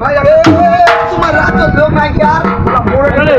ভাই তোমার রাত লোক নাই আর পড়ে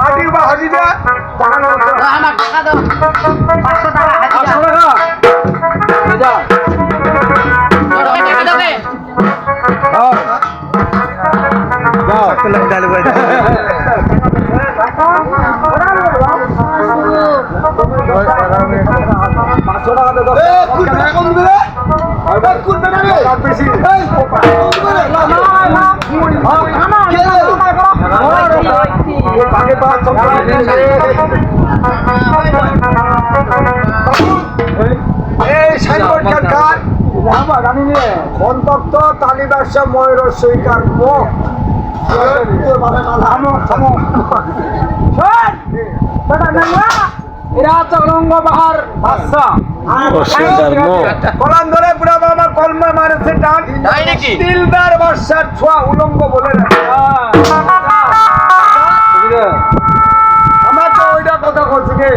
মাটির বা হাজিরা আমার টাকা দাও 500 টাকা আটশো টাকা যা টাকা দেবে পাঁচশো টাকা দে দশ টাকা কোন বেড়ে বেশি এই সাইনবোর্ড কার আমার জানি নে অন্তত ময়ূর মুখ। এরা চৌরঙ্গ বাহার বাদশা কলাম ধরে বুড়া বাবা কলমা মারেছে টান তাই নাকি? দিলদার বর্ষার ছোঁয়া উলঙ্গ বলে না আমার তো ওইটা কথা করছি কে?